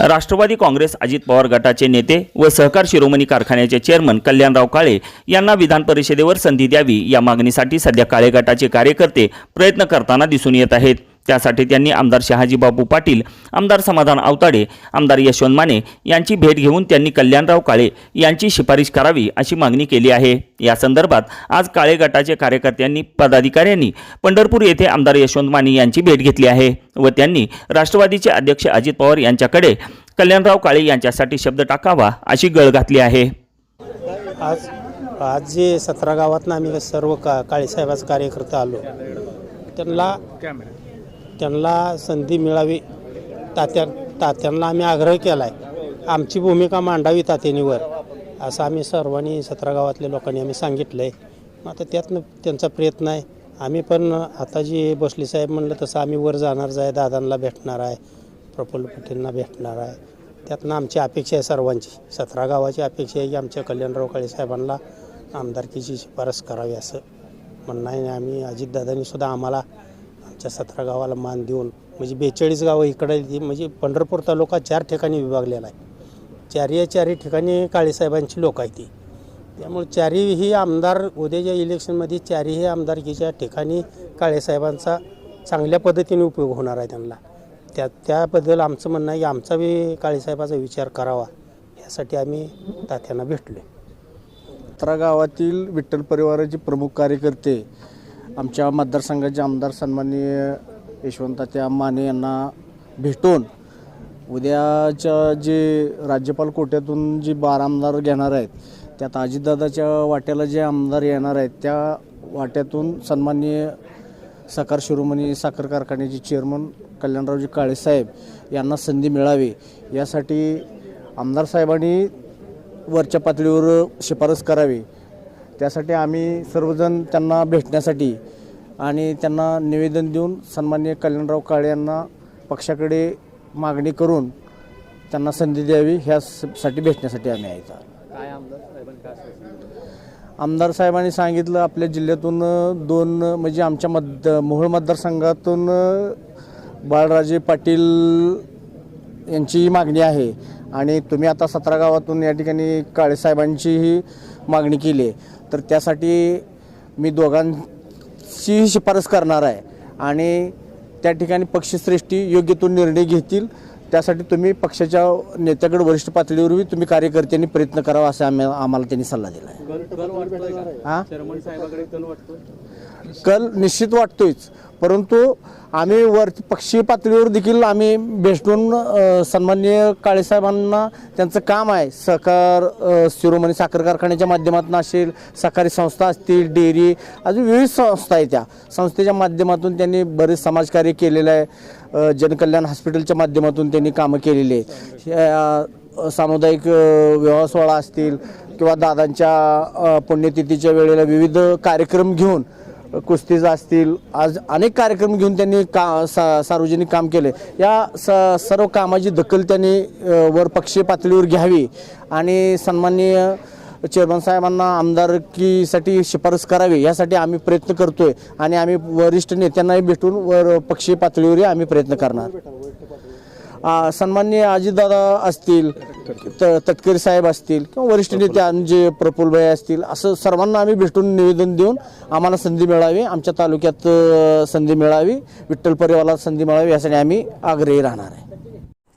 राष्ट्रवादी काँग्रेस अजित पवार गटाचे नेते व सहकार शिरोमणी कारखान्याचे चेअरमन कल्याणराव काळे यांना विधान परिषदेवर संधी द्यावी या मागणीसाठी सध्या काळे गटाचे कार्यकर्ते प्रयत्न करताना दिसून येत आहेत. त्यासाठी त्यांनी आमदार शहाजीबाबू पाटील आमदार समाधान आवताडे आमदार यशवंत माने यांची भेट घेऊन त्यांनी कल्याणराव काळे यांची शिफारिश करावी अशी मागणी केली आहे. या संदर्भात आज काळे गटाचे कार्यकर्त्यांनी पदाधिकाऱ्यांनी पंढरपूर येथे आमदार यशवंत माने यांची भेट घेतली आहे व त्यांनी राष्ट्रवादीचे अध्यक्ष अजित पवार यांच्याकडे कल्याणराव काळे यांच्यासाठी शब्द टाकावा अशी गळ घातली आहे. आज आज जे सतरा गावातनं आम्ही सर्व का काळेसाहेबाचं कार्यकर्ते आलो त्यांना त्यांना संधी मिळावी तात्या तात्यांना आम्ही आग्रह केला आहे आमची भूमिका मांडावी तात्यानीवर असं आम्ही सर्वांनी सतरा गावातल्या लोकांनी आम्ही सांगितलं आहे मग आता त्यातनं त्यांचा प्रयत्न आहे. आम्ही पण आता जी बसले साहेब म्हणलं तसं आम्ही वर जाणारच आहे दादांना भेटणार आहे प्रफुल्ल पटेलना भेटणार आहे. त्यातनं आमची अपेक्षा आहे सर्वांची. सतरा गावाची अपेक्षा आहे की आमच्या कल्याणराव काळे साहेबांना आमदारकीची शिफारस करावी असं म्हणणं आहे. आम्ही अजितदादांनी सुद्धा आम्हाला आमच्या सतरा गावाला मान देऊन म्हणजे बेचाळीस गावं इकडे ती म्हणजे पंढरपूर तालुका चार ठिकाणी विभागलेला आहे. चारही चारही ठिकाणी काळेसाहेबांची लोक आहेत ती. त्यामुळे चारही आमदार उद्याच्या इलेक्शनमध्ये चारही आमदारकीच्या ठिकाणी काळेसाहेबांचा चांगल्या पद्धतीने उपयोग होणार आहे त्यांना. त्या त्याबद्दल आमचं म्हणणं आहे की आमचा बी काळेसाहेबाचा विचार करावा यासाठी आम्ही तात्यांना भेटलो सतरा गावातील विठ्ठल परिवाराचे प्रमुख कार्यकर्ते आमच्या मतदारसंघाचे आमदार सन्माननीय यशवंतात्या माने यांना भेटून उद्याच्या जे राज्यपाल कोट्यातून जे बारा आमदार घेणार आहेत त्यात अजितदादाच्या वाट्याला जे आमदार येणार आहेत त्या वाट्यातून सन्माननीय साखर शिरोमणी साखर कारखान्याचे चेअरमन कल्याणरावजी काळेसाहेब यांना संधी मिळावी. यासाठी आमदार साहेबांनी वरच्या पातळीवर शिफारस करावी. त्यासाठी आम्ही सर्वजण त्यांना भेटण्यासाठी आणि त्यांना निवेदन देऊन सन्माननीय कल्याणराव काळे यांना पक्षाकडे मागणी करून त्यांना संधी द्यावी ह्यासाठी भेटण्यासाठी आम्ही आहे आमदार साहेबांनी सांगितलं? आपल्या जिल्ह्यातून दोन म्हणजे आमच्या मत मोहोळ मतदारसंघातून बाळराजे पाटील यांची मागणी आहे. आणि तुम्ही आता सतरा गावातून या ठिकाणी काळेसाहेबांचीही मागणी केली आहे. तर त्यासाठी मी दोघांचीही शिफारस करणार आहे. आणि त्या ठिकाणी पक्षश्रेष्ठी योग्य तो निर्णय घेतील. त्यासाठी तुम्ही पक्षाच्या नेत्याकडे वरिष्ठ पातळीवरही तुम्ही कार्यकर्त्यांनी प्रयत्न करावा असं आम्ही आम्हाला त्यांनी सल्ला दिला आहे हां? कल निश्चित वाटतोयच. परंतु आम्ही वर पक्षीय पातळीवर देखील आम्ही भेटून सन्माननीय काळेसाहेबांना त्यांचं काम आहे. सहकार शिरोमणी साखर कारखान्याच्या माध्यमातून असेल सहकारी संस्था असतील डेअरी अजून विविध संस्था आहेत त्या. संस्थेच्या माध्यमातून त्यांनी बरेच समाजकार्य केलेलं आहे. जनकल्याण हॉस्पिटलच्या माध्यमातून त्यांनी कामं केलेली आहेत. सामुदायिक विवाह सोहळा असतील किंवा दादांच्या पुण्यतिथीच्या वेळेला विविध कार्यक्रम घेऊन कुस्तीचा असतील आज अनेक कार्यक्रम घेऊन त्यांनी का सा सार्वजनिक काम केले. या स सर्व कामाची दखल त्यांनी वर पक्षीय पातळीवर घ्यावी आणि सन्माननीय चेअरमन साहेबांना आमदारकीसाठी शिफारस करावी यासाठी आम्ही प्रयत्न करतोय आणि आम्ही वरिष्ठ नेत्यांनाही भेटून वर पक्षीय पातळीवरही आम्ही प्रयत्न करणार. सन्माननीय अजितदादा असतील त तटकरी साहेब असतील किंवा वरिष्ठ नेते जे प्रफुल्लभाई असतील असं सर्वांना आम्ही भेटून निवेदन देऊन आम्हाला संधी मिळावी आमच्या तालुक्यात अ, संधी मिळावी विठ्ठल परिवाराला संधी मिळावी यासाठी आम्ही आग्रही राहणार आहे.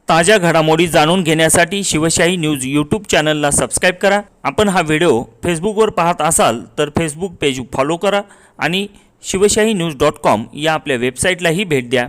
ताज्या घडामोडी जाणून घेण्यासाठी शिवशाही न्यूज यूट्यूब चॅनलला सबस्क्राईब करा. आपण हा व्हिडिओ फेसबुकवर पाहत असाल तर फेसबुक पेज फॉलो करा आणि शिवशाही न्यूज डॉट कॉम या आपल्या वेबसाईटलाही भेट द्या.